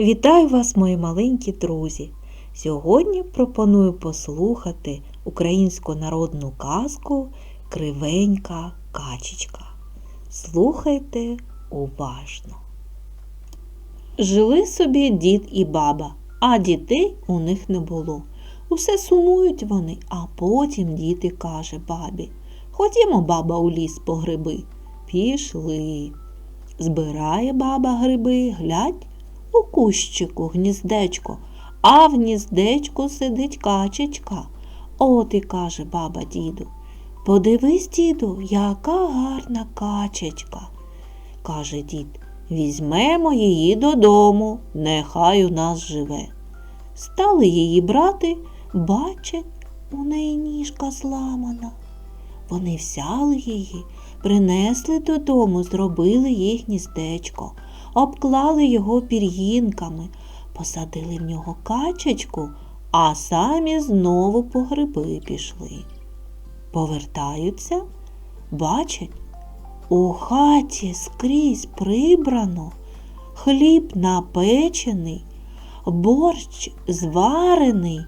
Вітаю вас, мої маленькі друзі! Сьогодні пропоную послухати українську народну казку Кривенька качечка. Слухайте уважно. Жили собі дід і баба, а дітей у них не було. Усе сумують вони, а потім дід і каже бабі Ходімо, баба, у ліс по гриби. Пішли. Збирає баба гриби, глядь, у кущику гніздечко, а в гніздечку сидить качечка. От і каже баба діду. Подивись, діду, яка гарна качечка. Каже дід, візьмемо її додому, нехай у нас живе. Стали її брати, бачать, у неї ніжка зламана. Вони взяли її, принесли додому, зробили їй гніздечко, обклали його пір'їнками, посадили в нього качечку, а самі знову по гриби пішли. Повертаються, бачать, у хаті скрізь прибрано, хліб напечений, борщ зварений.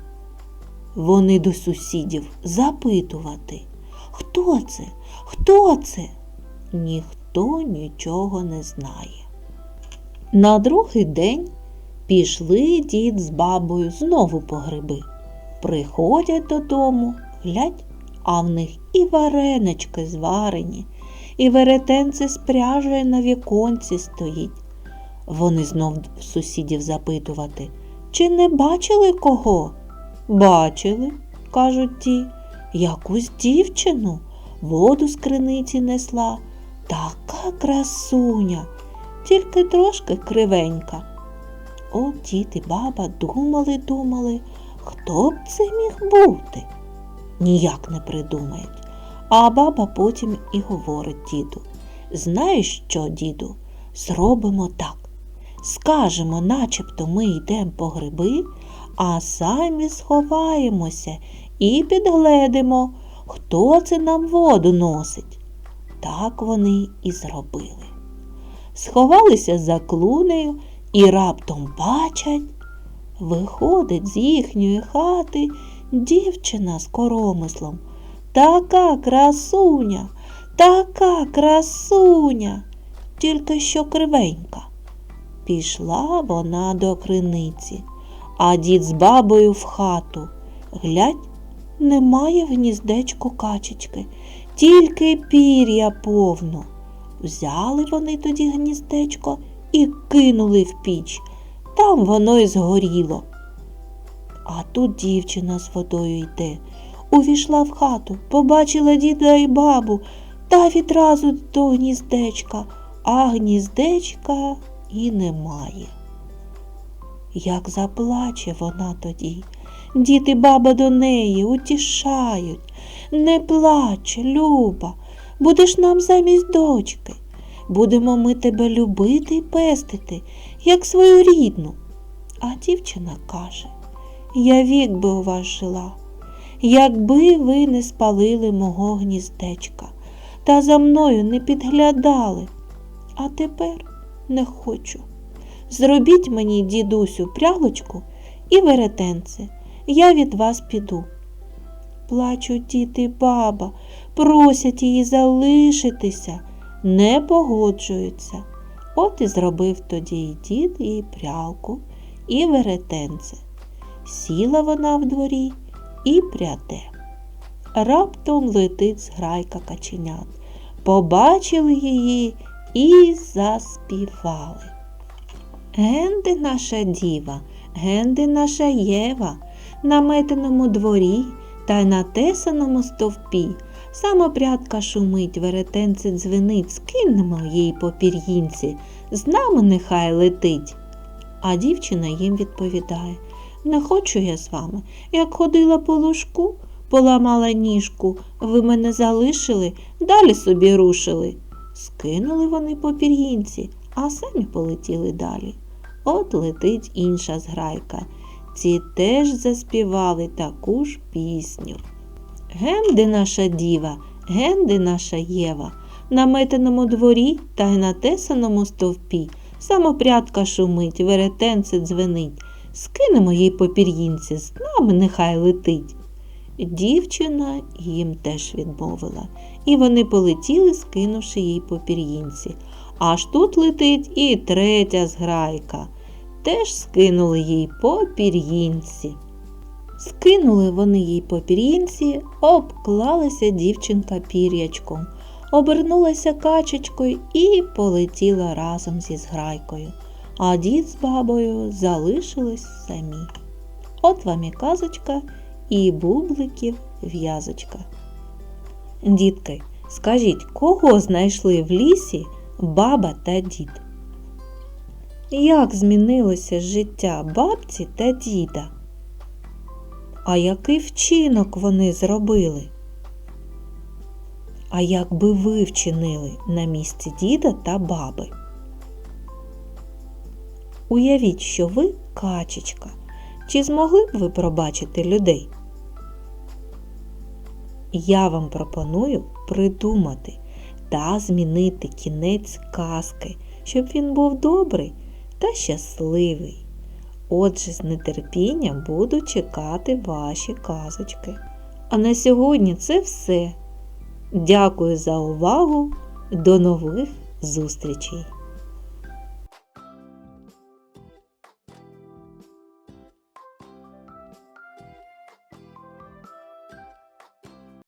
Вони до сусідів запитувати. Хто це? Хто це? Ніхто нічого не знає. На другий день пішли дід з бабою знову по гриби. Приходять додому, глядь, а в них і варенички зварені, і веретенце з на віконці стоїть. Вони знов сусідів запитувати, чи не бачили кого? Бачили, кажуть ті якусь дівчину воду з криниці несла. Така красуня, тільки трошки кривенька. От дід і баба думали, думали, хто б це міг бути. Ніяк не придумають. А баба потім і говорить діду. Знаєш що, діду, зробимо так. Скажемо, начебто ми йдемо по гриби, а самі сховаємося і підгледимо, хто це нам воду носить. Так вони і зробили. Сховалися за клунею і раптом бачать, виходить з їхньої хати дівчина з коромислом. Така красуня, така красуня, тільки що кривенька. Пішла вона до криниці, а дід з бабою в хату. Глядь, немає в гніздечку качечки, тільки пір'я повно. Взяли вони тоді гніздечко і кинули в піч. Там воно й згоріло. А тут дівчина з водою йде. Увійшла в хату, побачила діда і бабу та відразу до гніздечка, а гніздечка і немає. Як заплаче вона тоді, Діти баба до неї утішають. Не плач, Люба, будеш нам замість дочки. Будемо ми тебе любити і пестити, як свою рідну. А дівчина каже Я вік би у вас жила, якби ви не спалили мого гніздечка та за мною не підглядали. А тепер не хочу. Зробіть мені, дідусю, прялочку і веретенце я від вас піду. Плачуть діти баба, просять її залишитися, не погоджуються. От і зробив тоді й дід їй прялку, і веретенце. Сіла вона в дворі і пряде. Раптом летить зграйка каченят. Побачили її і заспівали. Генди наша діва, генди наша Єва на метеному дворі та й на тесаному стовпі. Самопрядка шумить, веретенце дзвенить, скинемо їй по пір'їнці, з нами нехай летить. А дівчина їм відповідає Не хочу я з вами. Як ходила по лужку, поламала ніжку, ви мене залишили, далі собі рушили. Скинули вони по пір'їнці, а самі полетіли далі. От летить інша зграйка. Ці теж заспівали таку ж пісню. Генди наша діва, генди наша Єва, на метеному дворі та й на тесаному стовпі. самопрядка шумить, веретенце дзвенить. Скинемо їй по пір'їнці, з нами нехай летить. Дівчина їм теж відмовила, і вони полетіли, скинувши їй по пір'їнці. Аж тут летить і третя зграйка. Теж скинули їй по пір'їнці. Скинули вони їй по пір'їнці, обклалася дівчинка пір'ячком, обернулася качечкою і полетіла разом зі зграйкою. А дід з бабою залишились самі. От вам і казочка, і бубликів в'язочка. Дітки, скажіть, кого знайшли в лісі баба та дід? Як змінилося життя бабці та діда? А який вчинок вони зробили? А як би ви вчинили на місці діда та баби? Уявіть, що ви качечка. Чи змогли б ви пробачити людей? Я вам пропоную придумати та змінити кінець казки, щоб він був добрий та щасливий. Отже, з нетерпінням буду чекати ваші казочки. А на сьогодні це все. Дякую за увагу. До нових зустрічей!